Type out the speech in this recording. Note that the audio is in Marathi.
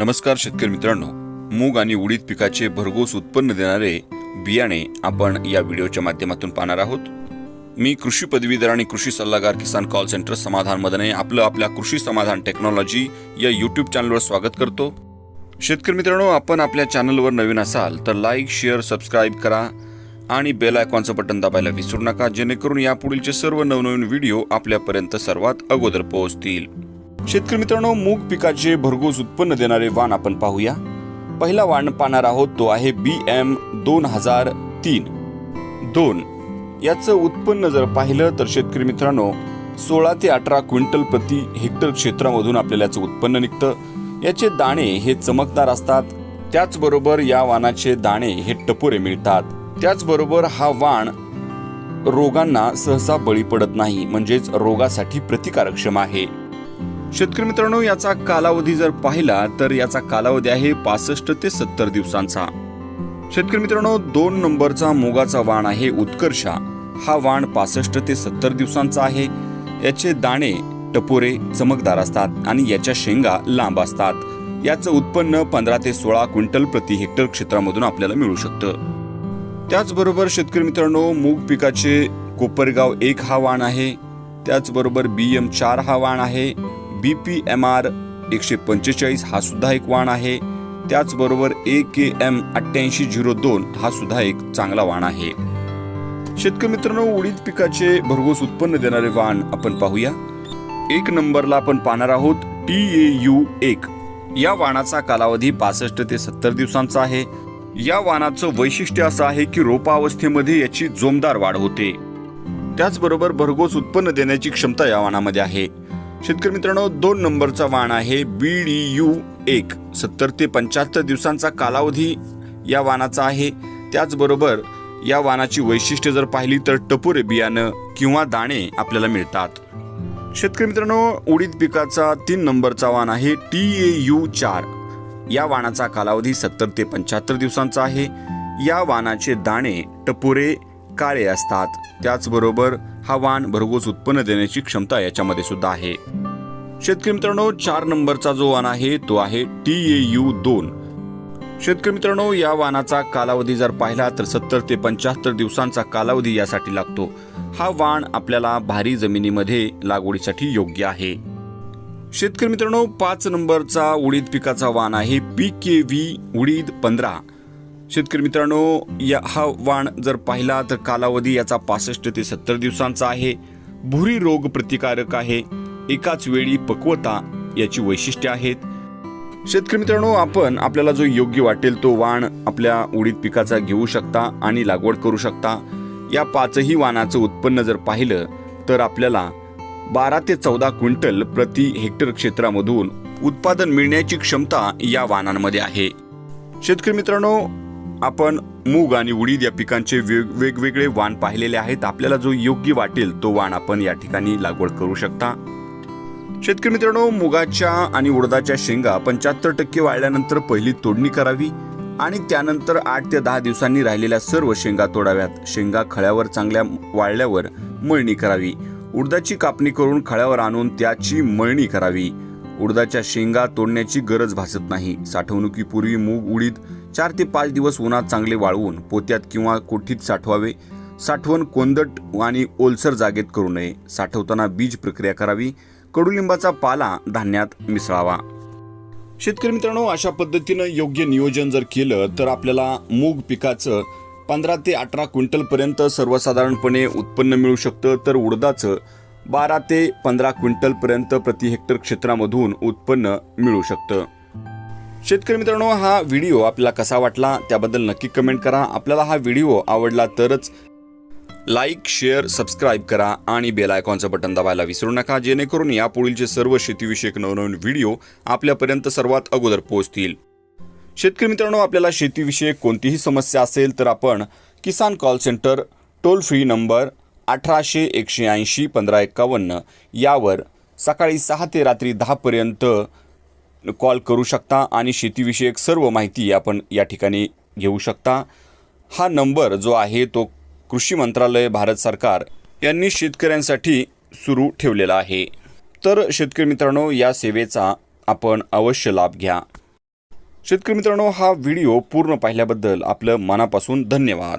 नमस्कार शेतकरी मित्रांनो मूग आणि उडीद पिकाचे भरघोस उत्पन्न देणारे बियाणे आपण या व्हिडिओच्या माध्यमातून पाहणार आहोत. मी कृषी पदवीधर आणि कृषी सल्लागार किसान कॉल सेंटर समाधान मदने आपलं आपल्या कृषी समाधान टेक्नॉलॉजी या यूट्यूब चॅनलवर स्वागत करतो. शेतकरी मित्रांनो आपण आपल्या चॅनलवर नवीन असाल तर लाईक शेअर सबस्क्राईब करा आणि बेल आयकॉनचं बटन दाबायला विसरू नका जेणेकरून यापुढीलचे सर्व नवनवीन व्हिडिओ आपल्यापर्यंत सर्वात अगोदर पोहोचतील. शेतकरी मित्रांनो मूग पिकाचे भरघोस उत्पन्न देणारे वाण आपण पाहूया. पहिला वाण पाहणार आहोत तो आहे बी एम दोन हजार तीन. दोन. याचं उत्पन्न जर पाहिलं तर शेतकरी मित्रांनो सोळा ते अठरा क्विंटल प्रति हेक्टर क्षेत्रामधून आपल्याला याचं उत्पन्न निघतं. याचे दाणे हे चमकदार असतात. त्याचबरोबर या वाणाचे दाणे हे टपोरे मिळतात. त्याचबरोबर हा वाण रोगांना सहसा बळी पडत नाही म्हणजेच रोगासाठी प्रतिकारक्षम आहे. शेतकरी मित्रांनो याचा कालावधी जर पाहिला तर याचा कालावधी आहे पासष्ट ते सत्तर दिवसांचा. शेतकरी मित्रांनो दोन नंबरचा मुगाचा वाण आहे उत्कर्षा. हा वाण पासष्ट ते सत्तर दिवसांचा आहे. याचे दाणे टपोरे चमकदार असतात आणि याच्या शेंगा लांब असतात. याचं उत्पन्न पंधरा ते सोळा क्विंटल प्रति हेक्टर क्षेत्रामधून आपल्याला मिळू शकतं. त्याचबरोबर शेतकरी मित्रांनो मूग पिकाचे कोपरगाव एक हा वाण आहे. त्याचबरोबर बी एम चार हा वाण आहे. बी पी एम आर एकशे पंचेचाळीस हा सुद्धा एक वाण आहे. त्याचबरोबर ए के एम अठ्ठ्याऐंशी झिरो दोन हा सुद्धा एक चांगला वाण आहे. शेतकरी मित्रांनो उडीद पिकाचे भरघोस उत्पन्न देणारे वाण आपण पाहूया. एक नंबरला आपण पाहणार आहोत टी ए यू एक. या वाणाचा कालावधी पासष्ट ते सत्तर दिवसांचा आहे. या वाणाचं वैशिष्ट्य असं आहे की रोपावस्थेमध्ये याची जोमदार वाढ होते. त्याचबरोबर भरघोस उत्पन्न देण्याची क्षमता या वाणामध्ये आहे. शेतकरी मित्रांनो दोन नंबरचा वाण आहे बी डी यू एक. सत्तर ते पंच्याहत्तर दिवसांचा कालावधी या वाणाचा आहे. त्याचबरोबर या वाणाची वैशिष्ट्य जर पाहिली तर टपोरे बियाणं किंवा दाणे आपल्याला मिळतात. शेतकरी मित्रांनो उडीद पिकाचा तीन नंबरचा वाण आहे टी ए यू चार. या वाणाचा कालावधी सत्तर ते पंच्याहत्तर दिवसांचा आहे. या वाणाचे दाणे टपोरे काळे असतात. त्याचबरोबर हा वाण भरघोस उत्पन्न देण्याची क्षमता याच्यामध्ये सुद्धा आहे. शेतकरी मित्रांनो चार नंबरचा जो वाण आहे तो आहे टी ए यू दोन. शेतकरी मित्रांनो या वाणाचा कालावधी जर पाहिला तर सत्तर ते पंच्याहत्तर दिवसांचा कालावधी यासाठी लागतो. हा वाण आपल्याला भारी जमिनीमध्ये लागवडीसाठी योग्य आहे. शेतकरी मित्रांनो पाच नंबरचा उडीद पिकाचा वाण आहे पी के व्ही उडीद पंधरा. शेतकरी मित्रांनो या हा वाण जर पाहिला तर कालावधी याचा पासष्ट ते सत्तर दिवसांचा आहे. भुरी रोग प्रतिकारक आहे. एकाच वेळी पक्वता याची वैशिष्ट्ये आहेत. शेतकरी मित्रांनो आपण आपल्याला जो योग्य वाटेल तो वाण आपल्या उडीद पिकाचा घेऊ शकता आणि लागवड करू शकता. या पाचही वाणाचं उत्पन्न जर पाहिलं तर आपल्याला बारा ते चौदा क्विंटल प्रति हेक्टर क्षेत्रामधून उत्पादन मिळण्याची क्षमता या वाणांमध्ये आहे. शेतकरी मित्रांनो आपण मूग आणि उडीद या पिकांचे वेग वेगवेगळे वाण पाहिलेले आहेत. आपल्याला जो योग्य वाटेल तो वाण आपण या ठिकाणी लागवड करू शकता. शेतकरी मित्रांनो मुगाच्या आणि उडदाच्या शेंगा पंच्याहत्तर टक्के वाळल्यानंतर पहिली तोडणी करावी आणि त्यानंतर आठ ते दहा दिवसांनी राहिलेल्या सर्व शेंगा तोडाव्यात. शेंगा खळ्यावर चांगल्या वाळल्यावर मळणी करावी. उडदाची कापणी करून खळ्यावर आणून त्याची मळणी करावी. उडदाच्या शेंगा तोडण्याची गरज भासत नाही. साठवणुकीपूर्वी मूग उडीद चार ते पाच दिवस उन्हात चांगले वाळवून पोत्यात किंवा कोठीत साठवावे. साठवण कोंदट आणि ओलसर जागेत करू नये. साठवताना बीज प्रक्रिया करावी. कडुलिंबाचा पाला धान्यात मिसळावा. शेतकरी मित्रांनो अशा पद्धतीनं योग्य नियोजन जर केलं तर आपल्याला मूग पिकाचं पंधरा ते अठरा क्विंटलपर्यंत सर्वसाधारणपणे उत्पन्न मिळू शकतं. तर उडदाचं बारा ते पंधरा क्विंटलपर्यंत प्रति हेक्टर क्षेत्रामधून उत्पन्न मिळू शकतं. शेतकरी मित्रांनो हा व्हिडिओ आपल्याला कसा वाटला त्याबद्दल नक्की कमेंट करा. आपल्याला हा व्हिडिओ आवडला तरच लाईक शेअर सबस्क्राईब करा आणि बेल आयकॉनचं बटन दाबायला विसरू नका जेणेकरून यापुढीलचे सर्व शेतीविषयक नवनवीन व्हिडिओ आपल्यापर्यंत सर्वात अगोदर पोहोचतील. शेतकरी मित्रांनो आपल्याला शेतीविषयक कोणतीही समस्या असेल तर आपण Kisan call centre toll free number अठराशे एकशे ऐंशी पंधरा एक्कावन्न यावर सकाळी सहा ते रात्री दहापर्यंत कॉल करू शकता आणि शेतीविषयक सर्व माहिती आपण या ठिकाणी घेऊ शकता. हा नंबर जो आहे तो कृषी मंत्रालय भारत सरकार यांनी शेतकऱ्यांसाठी सुरू ठेवलेला आहे. तर शेतकरी मित्रांनो या सेवेचा आपण अवश्य लाभ घ्या. शेतकरी मित्रांनो हा व्हिडिओ पूर्ण पाहिल्याबद्दल आपलं मनापासून धन्यवाद.